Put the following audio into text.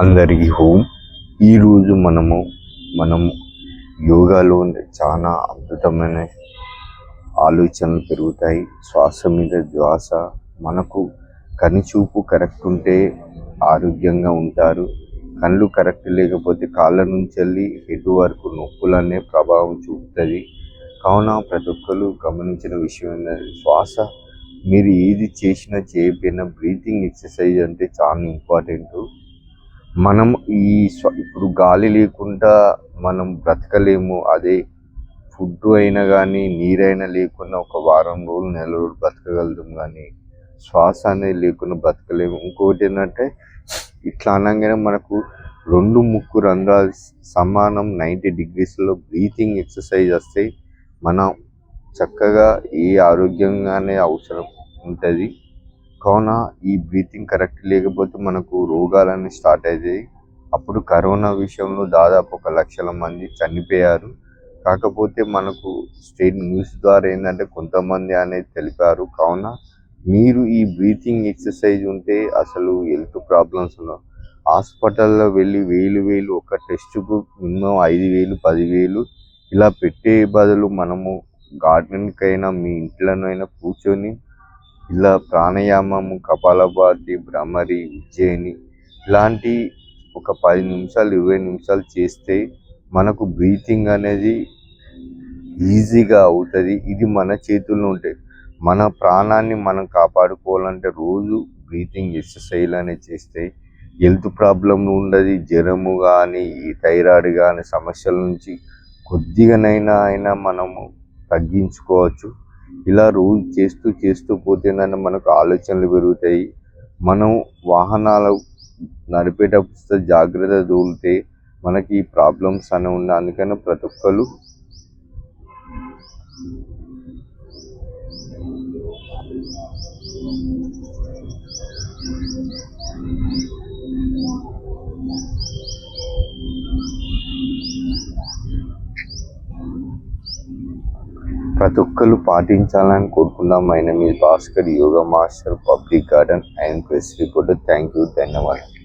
అందరికీ హోమ్ ఈరోజు మనము మనము యోగాలో చాలా అద్భుతమైన ఆలోచనలు పెరుగుతాయి. శ్వాస మీద శ్వాస మనకు కనిచూపు కరెక్ట్ ఉంటే ఆరోగ్యంగా ఉంటారు. కళ్ళు కరెక్ట్ లేకపోతే కాళ్ళ నుంచి వెళ్ళి హెడ్ వరకు నొప్పులనే ప్రభావం చూపుతుంది. కావున ప్రతి ఒక్కరు గమనించిన విషయం ఏంటంటే శ్వాస మీరు ఏది చేసినా చేయకపోయినా బ్రీతింగ్ ఎక్సర్సైజ్ అంటే చాలా ఇంపార్టెంట్. మనం ఈ ఇప్పుడు గాలి లేకుండా మనం బ్రతకలేము. అదే ఫుడ్ అయినా కానీ నీరైనా లేకుండా ఒక వారం రోజులు నెల రోజులు బ్రతకగలుగుతాం కానీ శ్వాస అనేది లేకుండా బ్రతకలేము. ఇంకొకటి ఏంటంటే ఇట్లా అనగానే మనకు రెండు ముక్కు రంధ్రాలు సమానం నైంటీ డిగ్రీస్లో బ్రీతింగ్ ఎక్సర్సైజ్ వస్తాయి మనం చక్కగా ఏ ఆరోగ్యంగానే అవసరం ఉంటుంది. కావున ఈ బ్రీతింగ్ కరెక్ట్ లేకపోతే మనకు రోగాలన్నీ స్టార్ట్ అవుతాయి అప్పుడు కరోనా విషయంలో దాదాపు ఒక లక్షల మంది చనిపోయారు. కాకపోతే మనకు స్టేట్ న్యూస్ ద్వారా ఏంటంటే కొంతమంది అనేది తెలిపారు. కావున మీరు ఈ బ్రీతింగ్ ఎక్సర్సైజ్ ఉంటే అసలు హెల్త్ ప్రాబ్లమ్స్ ఉన్న హాస్పిటల్లో వెళ్ళి వేలు వేలు ఒక టెస్ట్కు మినిమం ఐదు వేలు పదివేలు ఇలా పెట్టే బదులు మనము గార్డెన్కి అయినా మీ ఇంట్లోనైనా కూర్చొని ఇలా ప్రాణాయామము కపాలభాతి భ్రమరి ఉజ్జయిని ఇలాంటి ఒక పది నిమిషాలు ఇరవై నిమిషాలు చేస్తే మనకు బ్రీతింగ్ అనేది ఈజీగా అవుతుంది. ఇది మన చేతుల్లో ఉంటాయి మన ప్రాణాన్ని మనం కాపాడుకోవాలంటే రోజు బ్రీతింగ్ ఎక్సర్సైజ్ అనేది చేస్తే హెల్త్ ప్రాబ్లం ఉండదు జ్వరము కానీ ఈ థైరాయిడ్ కానీ సమస్యల నుంచి కొద్దిగానైనా అయినా మనము తగ్గించుకోవచ్చు. ఇలా రోజు చేస్తూ చేస్తూ పోతేనే మనకు ఆలోచనలు పెరుగుతాయి. మనం వాహనాలు నడిపేటప్పుడు జాగ్రత్త దూలితే మనకి ఈ ప్రాబ్లమ్స్ అని ఉన్న అందుకని ప్రతి ఒక్కరు ప్రతి ఒక్కరు పాటించాలని కోరుకుందాం. ఆయన మీ Bhaskar yoga master public garden and press reporter. Thank you ధన్యవాదాలు.